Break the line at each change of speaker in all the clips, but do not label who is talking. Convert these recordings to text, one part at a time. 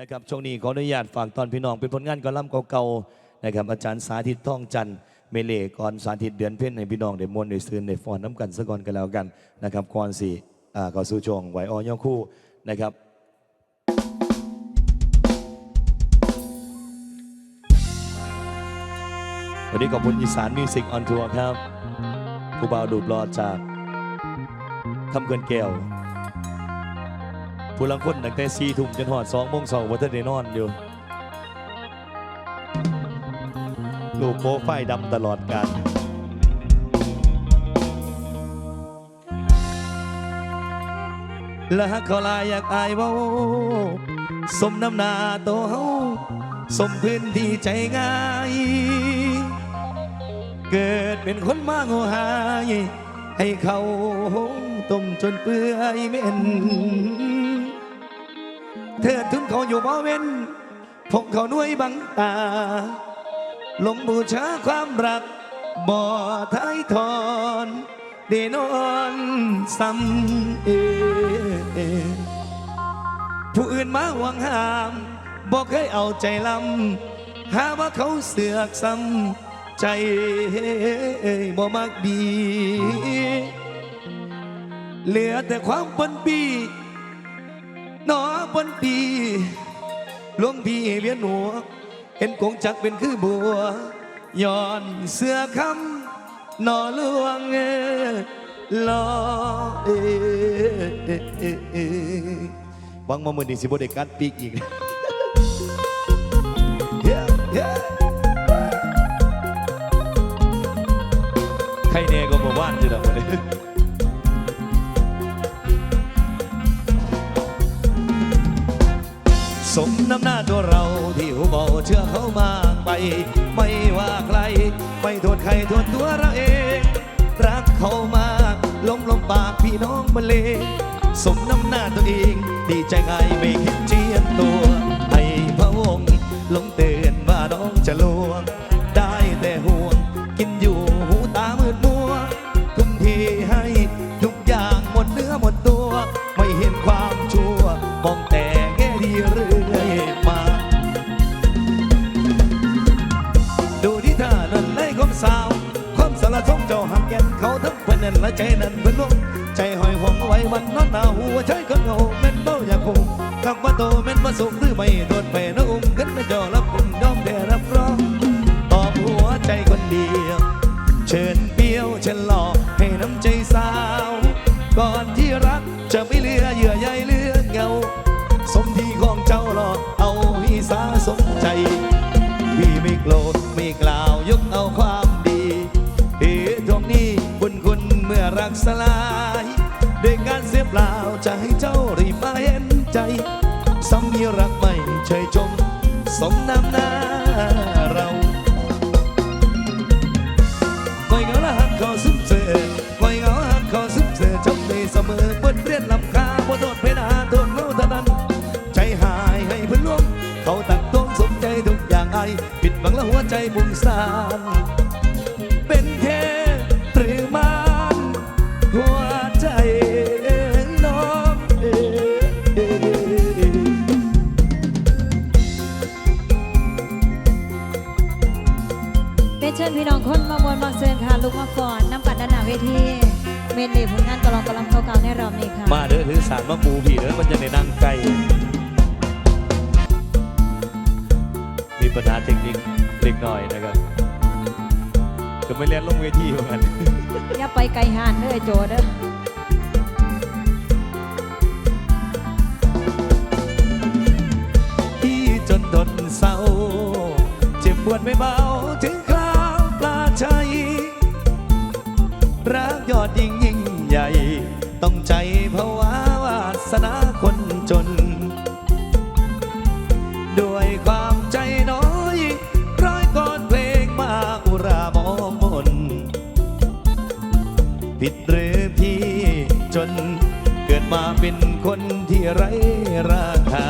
นะครับช่วงนี้ขออนุญาตฝากตอนพี่น้องเป็นผลงานกอลัมน์เก่าๆนะครับอาจารย์สาธิตท่องจันทร์เมเลก่อนสาธิตเดือนเพ็ญให้พี่น้องได้มวนได้ซืนได้ฟอนน้ำกันซะก่อนกันแล้วกันนะครับก่อนสี่อ่าก่อสู่ช่วงไหวออย่อคู่นะครับวันนี้ขอบคุณอีสานมิวสิกออนทัวร์ครับ ผู้บ่าวดูปลอดจากคำเกินแก้ว ผู้ลังคนตั้งแต่สี่ทุ่มจนหอดสองโมงสองวันเทได้นอนอยู่ลูกโปรไฟล์ดำตลอดการและหักเขาลายอยากอายเว้าสมน้ำหนาโตเฮาสมพื้นที่ใจง่าย เกิดเป็นคนมาโง่หายให้เขาต้มจนเปื่อยเหม็น เธอทุนเขาอยู่บ่เว้นพกเขาด้วยบังตาลงบูชาความรักบ่อท้ายทอนเดนอนซ้ำเอผู้อื่นมาหวังห้ามบอกเคยเอาใจลำหาว่าเขาเสือกซ้ำใจบ่มักดี เหลือแต่ความปนปี หนปีหลวงพี่เวียนหัว เห็นกงจักเป็นคือบัวย้อนเสื้อคำหนอลวงเอลอเอวังมามือนี้สิบได้กัดปีกอีกใครเน่ก็มาว่านจะดับมาเลย สมน้ำหน้าตัวเราที่หูเบาเชื่อเขามากไป ไม่ว่าใคร ไม่โทษใครโทษตัวเราเอง รักเขามากล้มลมปากพี่น้องมาเลสมน้ำหน้าตัวเอง ดีใจไงไม่คิดเจียนตัว ให้พระองค์ลงเตือนว่าน้องจะลวง ได้แต่ห่ว และใจนั้นเพื่นลงใจหอยห่วงเอาไว้วันนอนหนาหัวใจคนเงาแม่นเบ้าอยากคงคำว่าโตแม่นว่าสุขหรือไม่โดนไปนะอุ้มกันไม่จอรับ เฉยช เซินค่ะ
ลุกมาก่อนน้ำปัดด้านหน้าเวทีเมนเดผลงานกะลองกะลำเก่าๆในรอบนี้ค่ะ
มาเด้อถือสารมาปูผีเด้อมันจะในนั่งไกลมีปัญหาเทคนิคเล็กน้อยนะครับก็ไม่เรียนลงเวทีเหมือนกัน
อย่าไปไกลหานเด้อไอ้โจเด้อ
ที่จนทนเศร้า เจ็บปวดไม่เบา จน เกิดมาเป็นคนที่ไร้ราคา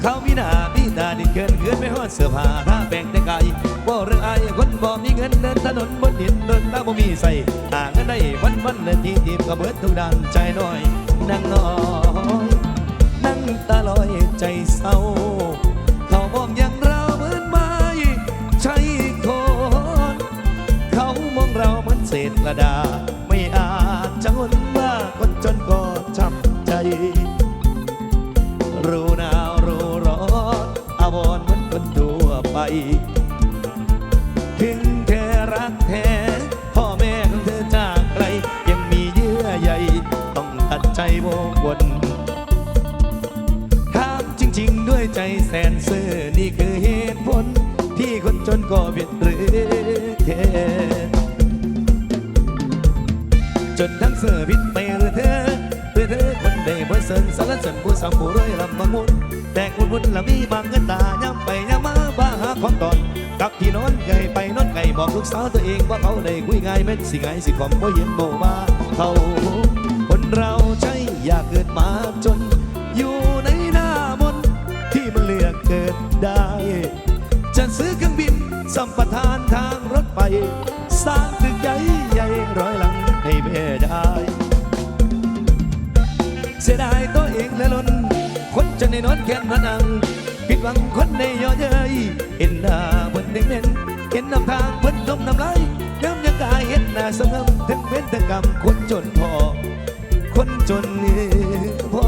เขาวินาพิตาดิเกินเกินไม่หอดเสื้อผ้าถ้าแบ่งแต่กายว่าเรื่องไอ้คนบ่มีเงินเดินถนนบนหินเดินตาบ่มีใส่หาเงินได้วันวันนทีทีบกรเบิดทุกด้านใจน้อยนั่งน้อยนั่งตาลอยใจเศร้า เขาบอกอย่างเราเหมือนไม้ใช่คน เขามองเราเหมือนเศษกระดาษ แดนเซอร์นี่คือเหตุผล ที่คนจนก็เบียดเรือเทนจนทั้งเสื้อพิษไปหรือเธอเพื่อเธอคนใดบ่สนสารสนผู้สาวผู้รวยลำบังมุนแต่คุณวุ่นละมีบางเงินตาย้ำไปย้ำมาบ้าหาของตอนกับที่นอนไงไปนอนไงบอกลูกสาวตัวเองว่าเขาได้คุยง่ายเม็ดสิง่ายสิคอมบ่เห็นโบมาเขาคนเราใช่อยากเกิดมาจน กิดได้ จะซื้อเครื่องบินสัมปทานทางรถไฟสร้างตึกใหญ่ใหญ่ร้อยหลังให้แม่ได้ เสียดายตัวเองและลนคนจะในนอนแกนพนัง ผิดหวังคนในย่อเย้ยเห็นหน้าบนเด่งเน้นเห็นนำทางเพิ่นดมน้ำ
ไหลดิมยังกายเห็นหน้าสงมถึงเว้นถึงกรรมคนจนพอ คนจนพอ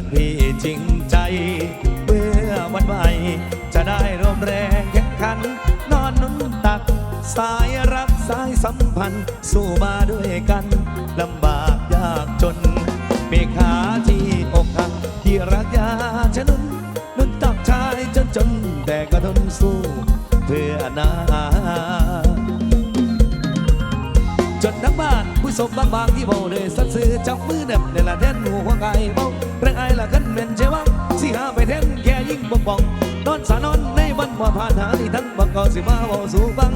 รักพี่จริงใจ เมื่อวันใหม่จะได้ร่วมแรงแข่งขัน นอน
นุ่นตัก สายรักสายสัมพันธ์ สู้มาด้วยกันลำบากยากจนมีขาที่อกหักที่รักยาชนุนนุ่นตักชายจนจน แต่ก็ทนสู้เพื่อนาจนทั้งบ้านผู้สมบางบางที่เบาเลยสัตซื้อจับมือเน็บในละเด่นหัวไก่เบา เรื่องไอ้ละกันเป็นเชวังสิหาไปแทนแค่ยิ่งปกป้องนอนสานอนในวันบ่ผ่านหาที่ทั้งบังก็สิมาเบาสู่ฟัง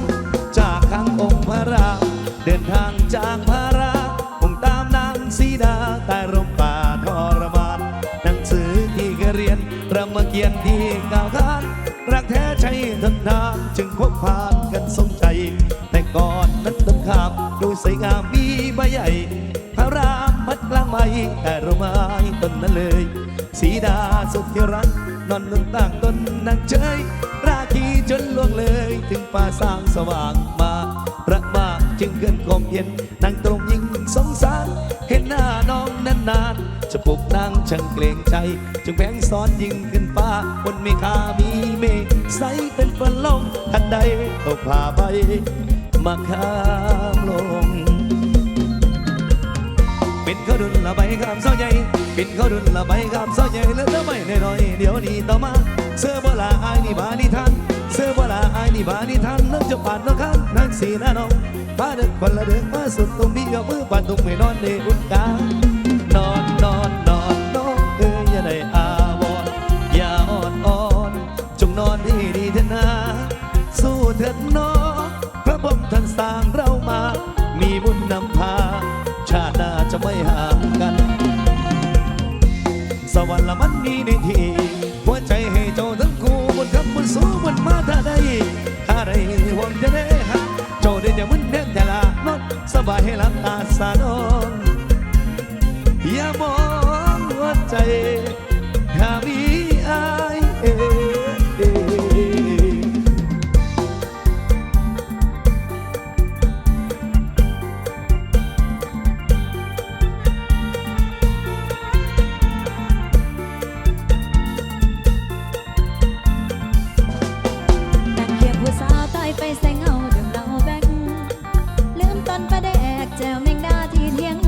จากข้างองค์พระรามเดินทางจากพระราผมตามนางสีดาใต้ร่มป่าทรมานหนังสือที่เคยเรียนรำมาเกียนที่กาวขานรักแท้ใช่ทนทานจึงพบผ่านกันสมใจ แต่ก่อนนั้นต้นขามดูสวยงามมีใบใหญ่ มางแต่เราไม้ต้นนั้นเลย สีดาสุดที่รักนอนนุ่นต่างต้นนางเฉยราคีจนล่วงเลย ถึงป่าสร้างสว่างมารักมากจึงเกินความเย็นนางตรงยิ่งสงสาร เห็นหน้าน้องนานานๆจะปลุกนางช่างเกรงใจ จึงแพงซ้อนยิ่งขึ้นฟ้าบนมีคามีเมฆใสเป็นฝนลงทันใดตกผ่าไปมาข้า เป็นเขาดุนละใบกามเศร้าใหญ่เป็นเขาดุนละใบกามเศร้าใหญ่เหลือแต่ไม่น้อยเดี๋ยวนี้ต่อมาเสื้อโบลาอายนี่บานิทันเสื้อโบลาอายนี่บานิทันนั่งจะปาดน้องข้างนางสีหน้าน้องพาเดินคนละเดินมาสุดตรงนี้ยกมือปานตรงไม่นอนในอุ่นกา สานองอย่ามองหัวใจถ้ามีอายเอ
ไปแสงเงาดื่มเหล้าแบงลืมตอนประแด กแจวแมงดาที่เทียง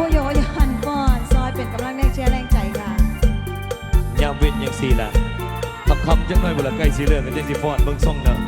ผู้โยยันป้อนซอยเป็นกำลังแรงเชียร์แรงใจค่ะ
ยามเว้นยังสี่ละคำคำจังหน่อยเวลาใกล้สีเลืองกันจังสีฟอนเบิ่งสองเนาะ